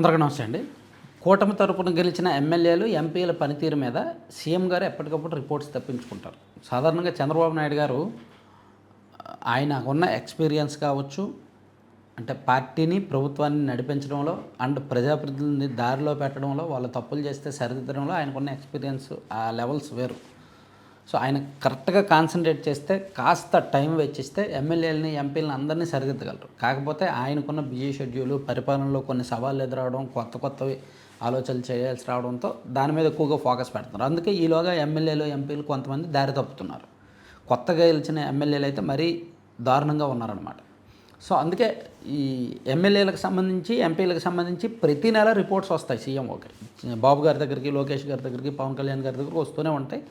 అందరికీ నమస్తే అండి. కూటమి తరపున గెలిచిన ఎమ్మెల్యేలు ఎంపీల పనితీరు మీద సీఎం గారు ఎప్పటికప్పుడు రిపోర్ట్స్ తప్పించుకుంటారు. సాధారణంగా చంద్రబాబు నాయుడు గారు ఆయన ఉన్న ఎక్స్పీరియన్స్ కావచ్చు అంటే పార్టీని ప్రభుత్వాన్ని నడిపించడంలో అండ్ ప్రజాప్రతినిధుల్ని దారిలో పెట్టడంలో వాళ్ళు తప్పులు చేస్తే సరిదిద్దడంలో ఆయనకున్న ఎక్స్పీరియన్స్ ఆ లెవెల్స్ వేరు. సో ఆయన కరెక్ట్గా కాన్సన్ట్రేట్ చేస్తే కాస్త టైం వెచ్చిస్తే ఎమ్మెల్యేలని ఎంపీలని అందరినీ సరిదిద్దగలరు. కాకపోతే ఆయనకున్న బిజీ షెడ్యూల్ పరిపాలనలో కొన్ని సవాళ్ళు ఎదురవడం కొత్త కొత్తవి ఆలోచనలు చేయాల్సి రావడంతో దాని మీద ఎక్కువగా ఫోకస్ పెడుతున్నారు. అందుకే ఈలోగా ఎమ్మెల్యేలు ఎంపీలు కొంతమంది దారి తప్పుతున్నారు. కొత్తగా గెలిచిన ఎమ్మెల్యేలు అయితే మరీ దారుణంగా ఉన్నారనమాట సో అందుకే ఈ ఎమ్మెల్యేలకు సంబంధించి ఎంపీలకు సంబంధించి ప్రతి నెల రిపోర్ట్స్ వస్తాయి సీఎం ఓకే బాబు గారి దగ్గరికి లోకేష్ గారి దగ్గరికి పవన్ కళ్యాణ్ గారి దగ్గరికి వస్తూనే ఉంటాయి.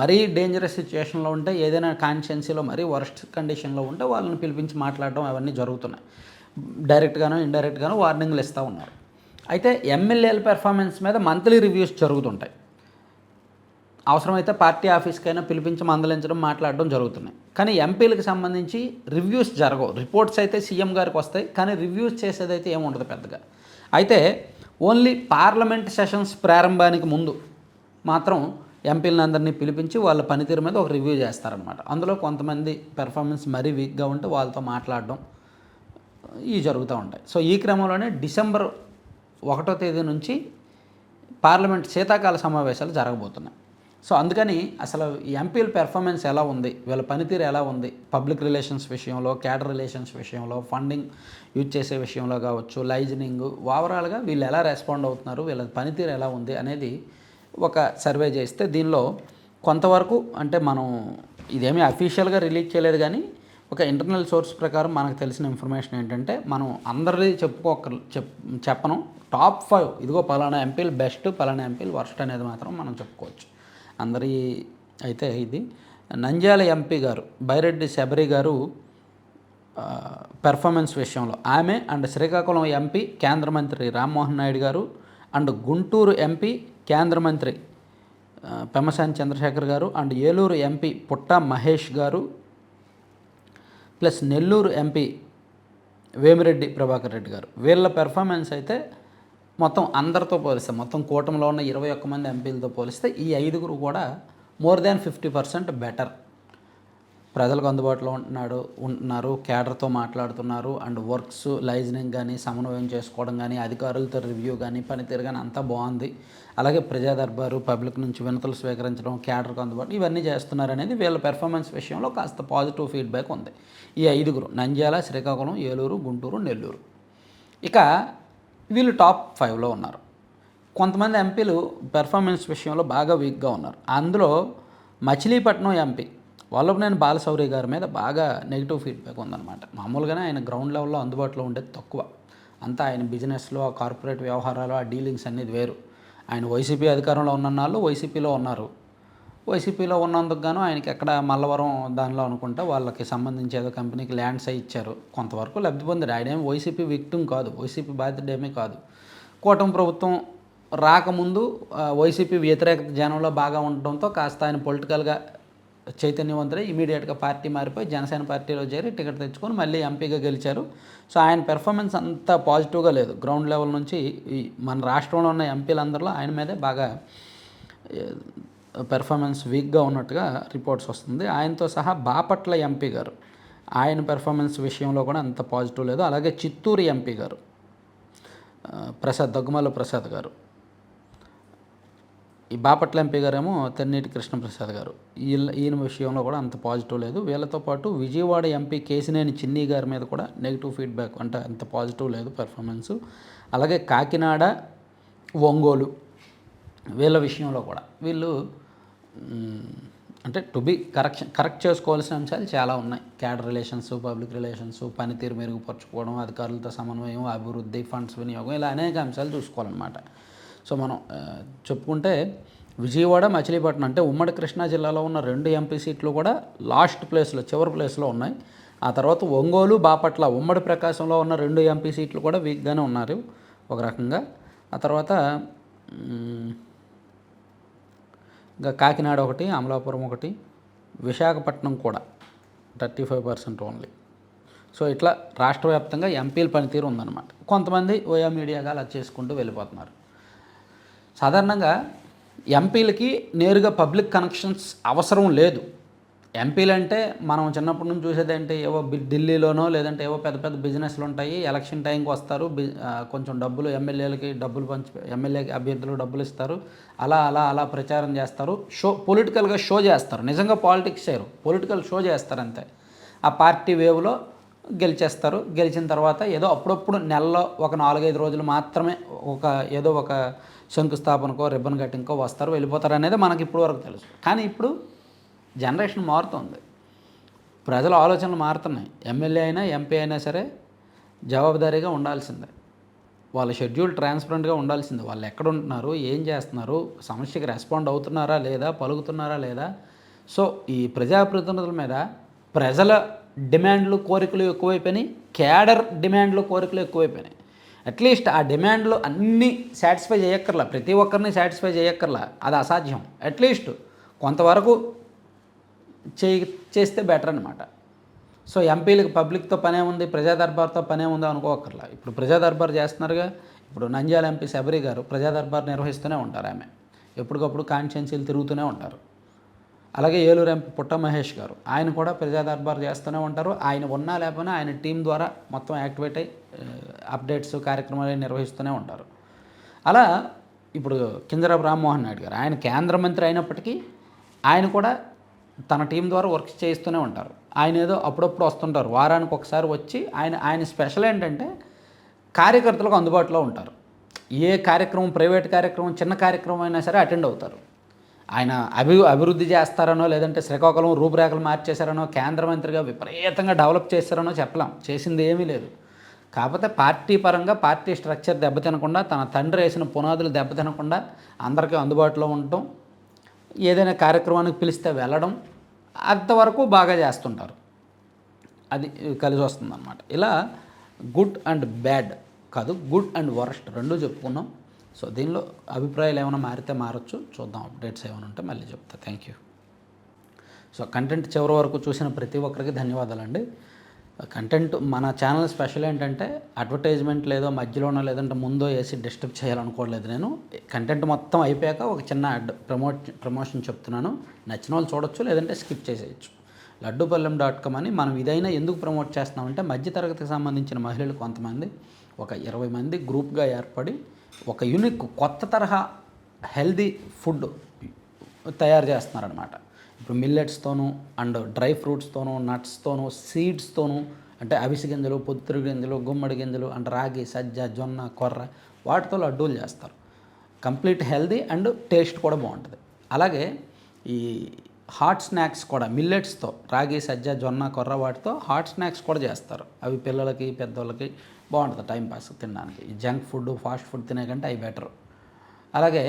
మరీ డేంజరస్ సిచ్యువేషన్లో ఉంటే ఏదైనా కాన్షియన్సీలో మరీ వరస్ట్ కండిషన్లో ఉంటే వాళ్ళని పిలిపించి మాట్లాడడం అవన్నీ జరుగుతున్నాయి. డైరెక్ట్గానో ఇండైరెక్ట్గానో వార్నింగ్లు ఇస్తూ ఉన్నారు. అయితే ఎమ్మెల్యేల పెర్ఫార్మెన్స్ మీద మంత్లీ రివ్యూస్ జరుగుతుంటాయి. అవసరమైతే పార్టీ ఆఫీస్కైనా పిలిపించి మందలించడం మాట్లాడడం జరుగుతున్నాయి. కానీ ఎంపీలకు సంబంధించి రివ్యూస్ జరగవు. రిపోర్ట్స్ అయితే సీఎం గారికి వస్తాయి కానీ రివ్యూస్ చేసేదైతే ఏముండదు పెద్దగా. అయితే ఓన్లీ పార్లమెంట్ సెషన్స్ ప్రారంభానికి ముందు మాత్రం ఎంపీలను అందరినీ పిలిపించి వాళ్ళ పనితీరు మీద ఒక రివ్యూ చేస్తారనమాట అందులో కొంతమంది పెర్ఫార్మెన్స్ మరీ వీక్గా ఉంటే వాళ్ళతో మాట్లాడడం ఇవి జరుగుతూ ఉంటాయి. సో ఈ క్రమంలోనే డిసెంబర్ ఒకటో తేదీ నుంచి పార్లమెంట్ శీతాకాల సమావేశాలు జరగబోతున్నాయి. సో అందుకని అసలు ఎంపీల పెర్ఫార్మెన్స్ ఎలా ఉంది? వీళ్ళ పనితీరు ఎలా ఉంది? పబ్లిక్ రిలేషన్స్ విషయంలో క్యాడర్ రిలేషన్స్ విషయంలో ఫండింగ్ యూజ్ చేసే విషయంలో కావచ్చు లైజనింగ్ ఓవరాల్గా వీళ్ళు ఎలా రెస్పాండ్ అవుతున్నారు? వీళ్ళ పనితీరు ఎలా ఉంది? అనేది ఒక సర్వే చేస్తే దీనిలో కొంతవరకు అంటే మనం ఇదేమీ అఫీషియల్గా రిలీజ్ చేయలేదు కానీ ఒక ఇంటర్నల్ సోర్స్ ప్రకారం మనకు తెలిసిన ఇన్ఫర్మేషన్ ఏంటంటే మనం అందరిది చెప్పుకోక చెప్ చెప్పను. టాప్ ఫైవ్ ఇదిగో పలానా ఎంపీలు బెస్ట్ పలానా ఎంపీలు వర్స్ట్ అనేది మాత్రం మనం చెప్పుకోవచ్చు. అందరి అయితే ఇది. నంద్యాల ఎంపీ గారు బైరెడ్డి శబరి గారు పెర్ఫార్మెన్స్ విషయంలో. ఆమె అండ్ శ్రీకాకుళం ఎంపీ కేంద్ర మంత్రి రామ్మోహన్ నాయుడు గారు అండ్ గుంటూరు ఎంపీ కేంద్ర మంత్రి ఆ, పెమ్మసాని చంద్రశేఖర్ గారు అండ్ ఏలూరు ఎంపీ పుట్ట మహేష్ గారు ప్లస్ నెల్లూరు ఎంపీ వేమిరెడ్డి ప్రభాకర్ రెడ్డి గారు. వీళ్ళ పెర్ఫార్మెన్స్ అయితే మొత్తం అందరితో పోలిస్తే మొత్తం కూటమిలో ఉన్న ఇరవై ఒక్క మంది ఎంపీలతో పోలిస్తే ఈ ఐదుగురు కూడా more than fifty percent better. ప్రజలకు అందుబాటులో ఉంటున్నాడు ఉంటున్నారు క్యాడర్తో మాట్లాడుతున్నారు అండ్ వర్క్స్ లైజనింగ్ కానీ సమన్వయం చేసుకోవడం కానీ అధికారులతో రివ్యూ కానీ పనితీరు కానీ అంతా బాగుంది. అలాగే ప్రజా దర్బారు పబ్లిక్ నుంచి వినతులు స్వీకరించడం క్యాడర్కు అందుబాటు ఇవన్నీ చేస్తున్నారు అనేది వీళ్ళ పెర్ఫార్మెన్స్ విషయంలో కాస్త పాజిటివ్ ఫీడ్బ్యాక్ ఉంది. ఈ ఐదుగురు నంద్యాల శ్రీకాకుళం ఏలూరు గుంటూరు నెల్లూరు. ఇక వీళ్ళు టాప్ ఫైవ్లో ఉన్నారు. కొంతమంది ఎంపీలు పెర్ఫార్మెన్స్ విషయంలో బాగా వీక్గా ఉన్నారు. అందులో మచిలీపట్నం ఎంపీ వల్లభనేని బాలశౌరి గారి మీద బాగా నెగిటివ్ ఫీడ్బ్యాక్ ఉందన్నమాట. మామూలుగానే ఆయన గ్రౌండ్ లెవెల్లో అందుబాటులో ఉండేది తక్కువ. అంతా ఆయన బిజినెస్లో ఆ కార్పొరేట్ వ్యవహారాలు ఆ డీలింగ్స్ అనేది వేరు. ఆయన వైసీపీ అధికారంలో ఉన్న వాళ్ళు వైసీపీలో ఉన్నారు. వైసీపీలో ఉన్నందుకు గాను ఆయనకి ఎక్కడ మల్లవరం దానిలో అనుకుంటా వాళ్ళకి సంబంధించి ఏదో కంపెనీకి ల్యాండ్స్ అయి ఇచ్చారు. కొంతవరకు లబ్ధి పొందాడు ఆయన ఏం వైసీపీ విక్టిమ్ కాదు. వైసీపీ బాధ్యత ఏమీ కాదు. కూటమి ప్రభుత్వం రాకముందు వైసీపీ వ్యతిరేకత జనంలో బాగా ఉండడంతో కాస్త ఆయన పొలిటికల్గా చైతన్యవంతుడే ఇమీడియట్గా పార్టీ మారిపోయి జనసేన పార్టీలో చేరి టికెట్ తెచ్చుకొని మళ్ళీ ఎంపీగా గెలిచారు. సో ఆయన పెర్ఫార్మెన్స్ అంత పాజిటివ్గా లేదు. గ్రౌండ్ లెవెల్ నుంచి ఈ మన రాష్ట్రంలో ఉన్న ఎంపీలందరిలో ఆయన మీదే బాగా పెర్ఫార్మెన్స్ వీక్గా ఉన్నట్టుగా రిపోర్ట్స్ వస్తుంది. ఆయనతో సహా బాపట్ల ఎంపీ గారు ఆయన పెర్ఫార్మెన్స్ విషయంలో కూడా అంత పాజిటివ్ లేదు. అలాగే చిత్తూరు ఎంపీ గారు ప్రసాద్ దగ్గుమల్ల ప్రసాద్ గారు. ఈ బాపట్ల ఎంపీ గారేమో తెన్నేటి కృష్ణప్రసాద్ గారు. వీళ్ళ ఈయన విషయంలో కూడా అంత పాజిటివ్ లేదు. వీళ్ళతో పాటు విజయవాడ ఎంపీ కేసినేని చిన్ని గారి మీద కూడా నెగిటివ్ ఫీడ్బ్యాక్ అంటే అంత పాజిటివ్ లేదు పెర్ఫార్మెన్స్. అలాగే కాకినాడ ఒంగోలు వీళ్ళ విషయంలో కూడా వీళ్ళు అంటే టు బి కరెక్షన్ కరెక్ట్ చేసుకోవాల్సిన అంశాలు చాలా ఉన్నాయి. క్యాడర్ రిలేషన్స్ పబ్లిక్ రిలేషన్స్ పనితీరు మెరుగుపరచుకోవడం అధికారులతో సమన్వయం అభివృద్ధి ఫండ్స్ వినియోగం ఇలా అనేక అంశాలు చూసుకోవాలన్నమాట. సో మనం చెప్పుకుంటే విజయవాడ మచిలీపట్నం అంటే ఉమ్మడి కృష్ణా జిల్లాలో ఉన్న రెండు ఎంపీ సీట్లు కూడా లాస్ట్ ప్లేస్లో చివరి ప్లేస్లో ఉన్నాయి. ఆ తర్వాత ఒంగోలు బాపట్ల ఉమ్మడి ప్రకాశంలో ఉన్న రెండు ఎంపీ సీట్లు కూడా వీక్గానే ఉన్నారు ఒక రకంగా. ఆ తర్వాత ఇంకా కాకినాడ ఒకటి అమలాపురం ఒకటి విశాఖపట్నం కూడా thirty five percent only. So ఇట్లా రాష్ట్ర వ్యాప్తంగా ఎంపీల పనితీరు ఉందన్నమాట. కొంతమంది ఓయా మీడియాగా అలా చేసుకుంటూ వెళ్ళిపోతున్నారు. సాధారణంగా ఎంపీలకి నేరుగా పబ్లిక్ కనెక్షన్స్ అవసరం లేదు. ఎంపీలు అంటే మనం చిన్నప్పటి నుంచి చూసేది అంటే ఏవో ఢిల్లీలోనో లేదంటే ఏవో పెద్ద పెద్ద బిజినెస్లు ఉంటాయి. ఎలక్షన్ టైంకి వస్తారు. కొంచెం డబ్బులు ఎమ్మెల్యేలకి డబ్బులు పంచి ఎమ్మెల్యే అభ్యర్థులకు డబ్బులు ఇస్తారు. అలా అలా అలా ప్రచారం చేస్తారు. షో పొలిటికల్గా షో చేస్తారు. నిజంగా పాలిటిక్స్ చేయరు. పొలిటికల్ షో చేస్తారు అంతే. ఆ పార్టీ వేవ్లో గెలిచేస్తారు. గెలిచిన తర్వాత ఏదో అప్పుడప్పుడు నెలలో ఒక నాలుగైదు రోజులు మాత్రమే ఒక ఏదో ఒక శంకుస్థాపనకో రిబ్బన్ కట్టింగ్కో వస్తారు వెళ్ళిపోతారు అనేది మనకి ఇప్పుడు వరకు తెలుసు. కానీ ఇప్పుడు జనరేషన్ మారుతుంది. ప్రజల ఆలోచనలు మారుతున్నాయి. ఎమ్మెల్యే అయినా ఎంపీ అయినా సరే జవాబుదారీగా ఉండాల్సిందే. వాళ్ళ షెడ్యూల్ ట్రాన్స్పరెంట్గా ఉండాల్సిందే. వాళ్ళు ఎక్కడ ఉంటున్నారు ఏం చేస్తున్నారు సమస్యకి రెస్పాండ్ అవుతున్నారా లేదా పలుకుతున్నారా లేదా? సో ఈ ప్రజాప్రతినిధుల మీద ప్రజల డిమాండ్లు కోరికలు ఎక్కువైపోయినాయి. క్యాడర్ డిమాండ్లు కోరికలు ఎక్కువైపోయినాయి. అట్లీస్ట్ ఆ డిమాండ్లు అన్నీ సాటిస్ఫై చేయక్కర్లా. ప్రతి ఒక్కరిని సాటిస్ఫై చేయక్కర్లా. అది అసాధ్యం. అట్లీస్ట్ కొంతవరకు చేయి చేస్తే బెటర్ అనమాట సో ఎంపీలకు పబ్లిక్తో పనే ఉంది ప్రజా దర్బార్తో పనే ఉంది అనుకోకర్లా ఇప్పుడు ప్రజా దర్బార్ చేస్తున్నారుగా. ఇప్పుడు నంద్యాల ఎంపీ శబరి గారు ప్రజా దర్బార్ నిర్వహిస్తూనే ఉంటారు ఆమె. ఎప్పటికప్పుడు కాన్షియన్సీలు తిరుగుతూనే ఉంటారు. అలాగే ఏలూరు ఎంపీ పుట్ట మహేష్ గారు. ఆయన కూడా ప్రజా దర్బార్ చేస్తూనే ఉంటారు. ఆయన ఉన్నా లేకపోయినా ఆయన టీం ద్వారా మొత్తం యాక్టివేట్ అయ్యి అప్డేట్స్ కార్యక్రమాలు నిర్వహిస్తూనే ఉంటారు. అలా ఇప్పుడు కింజరాపు రామ్మోహన్ నాయుడు గారు ఆయన కేంద్ర మంత్రి అయినప్పటికీ ఆయన కూడా తన టీం ద్వారా వర్క్ చేయిస్తూనే ఉంటారు. ఆయన ఏదో అప్పుడప్పుడు వస్తుంటారు. వారానికి ఒకసారి వచ్చి ఆయన ఆయన స్పెషల్ ఏంటంటే కార్యకర్తలకు అందుబాటులో ఉంటారు. ఏ కార్యక్రమం ప్రైవేట్ కార్యక్రమం చిన్న కార్యక్రమం అయినా సరే అటెండ్ అవుతారు. ఆయన అభి అభివృద్ధి చేస్తారనో లేదంటే శ్రీకాకుళం రూపురేఖలు మార్చేశారనో కేంద్ర మంత్రిగా విపరీతంగా డెవలప్ చేశారనో చెప్పలేం. చేసింది ఏమీ లేదు. కాకపోతే పార్టీ పరంగా పార్టీ స్ట్రక్చర్ దెబ్బతినకుండా తన తండ్రి వేసిన పునాదులు దెబ్బతినకుండా అందరికీ అందుబాటులో ఉండటం ఏదైనా కార్యక్రమానికి పిలిస్తే వెళ్ళడం అంతవరకు బాగా చేస్తుంటారు. అది కలిసి వస్తుందన్నమాట. ఇలా గుడ్ అండ్ బ్యాడ్ కాదు గుడ్ అండ్ వరస్ట్ రెండూ చెప్పుకున్నాం. సో దీనిలో అభిప్రాయాలు ఏమైనా మారితే మారచ్చు. చూద్దాం. అప్డేట్స్ ఏమైనా ఉంటే మళ్ళీ చెప్తా. Thank you. సో కంటెంట్ చివరి వరకు చూసిన ప్రతి ఒక్కరికి ధన్యవాదాలండి. కంటెంట్ మన ఛానల్ స్పెషల్ ఏంటంటే అడ్వర్టైజ్మెంట్ లేదో మధ్యలోనో లేదంటే ముందో వేసి డిస్టర్బ్ చేయాలనుకోవట్లేదు నేను. కంటెంట్ మొత్తం అయిపోయాక ఒక చిన్న అడ్ ప్రమోట్ ప్రమోషన్ చెప్తున్నాను. నచ్చిన వాళ్ళు చూడొచ్చు లేదంటే స్కిప్ చేసేయచ్చు. లడ్డూపల్లెం డాట్ కామ్ అని మనం ఇదైనా ఎందుకు ప్రమోట్ చేస్తున్నామంటే మధ్యతరగతికి సంబంధించిన మహిళలు కొంతమంది ఒక ఇరవై మంది గ్రూప్గా ఏర్పడి ఒక యూనిక్ కొత్త తరహా హెల్దీ ఫుడ్ తయారు చేస్తున్నారనమాట ఇప్పుడు మిల్లెట్స్తోనూ అండ్ డ్రై ఫ్రూట్స్తోనూ నట్స్తోనూ సీడ్స్తోనూ అంటే అవిసి గింజలు పొత్తురు గింజలు గుమ్మడి గింజలు అంటే రాగి సజ్జ జొన్న కొర్ర వాటితో లడ్డూలు చేస్తారు. కంప్లీట్ హెల్దీ అండ్ టేస్ట్ కూడా బాగుంటుంది. అలాగే ఈ హాట్ స్నాక్స్ కూడా మిల్లెట్స్తో రాగి సజ్జ జొన్న కొర్ర వాటితో హాట్ స్నాక్స్ కూడా చేస్తారు. అవి పిల్లలకి పెద్దోళ్ళకి బాగుంటుంది టైంపాస్ తినడానికి. జంక్ ఫుడ్ ఫాస్ట్ ఫుడ్ తినే కంటే అవి బెటర్. అలాగే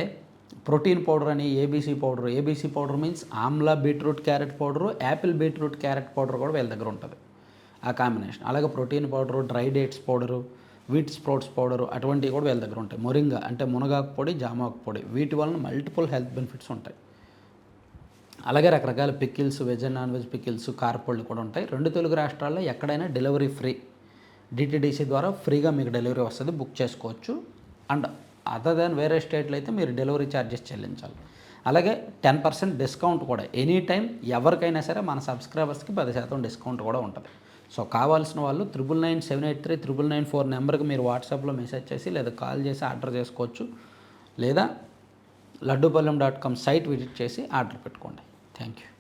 ప్రోటీన్ పౌడర్ అని ABC powder. ABC powder means amla beetroot carrot powder apple beetroot carrot powder కూడా వీళ్ళ దగ్గర ఉంటుంది. ఆ కాంబినేషన్. అలాగే protein powder dry dates powder wheat sprouts powder అటువంటివి కూడా వీళ్ళ దగ్గర ఉంటాయి. మొరింగా అంటే మునగాకు పొడి జామాకు పొడి. వీటి వలన మల్టిపుల్ హెల్త్ బెనిఫిట్స్ ఉంటాయి. అలాగే రకరకాల pickles veg and non veg pickles కార్పొళ్ళు కూడా ఉంటాయి. రెండు తెలుగు రాష్ట్రాల్లో ఎక్కడైనా డెలివరీ ఫ్రీ. డిటిడిసి ద్వారా ఫ్రీగా మీకు డెలివరీ వస్తుంది. బుక్ చేసుకోవచ్చు. అండ్ అదర్ దాన్ వేరే స్టేట్లో అయితే మీరు డెలివరీ ఛార్జెస్ చెల్లించాలి. అలాగే టెన్ పర్సెంట్ డిస్కౌంట్ కూడా. ఎనీ టైం ఎవరికైనా సరే మన సబ్స్క్రైబర్స్కి పది శాతం డిస్కౌంట్ కూడా ఉంటుంది. సో కావాల్సిన వాళ్ళు triple nine seven eight three triple nine four నెంబర్కి మీరు వాట్సాప్లో మెసేజ్ చేసి లేదా కాల్ చేసి ఆర్డర్ చేసుకోవచ్చు. లేదా Laddupallem dot com site visit చేసి ఆర్డర్ పెట్టుకోండి. Thank you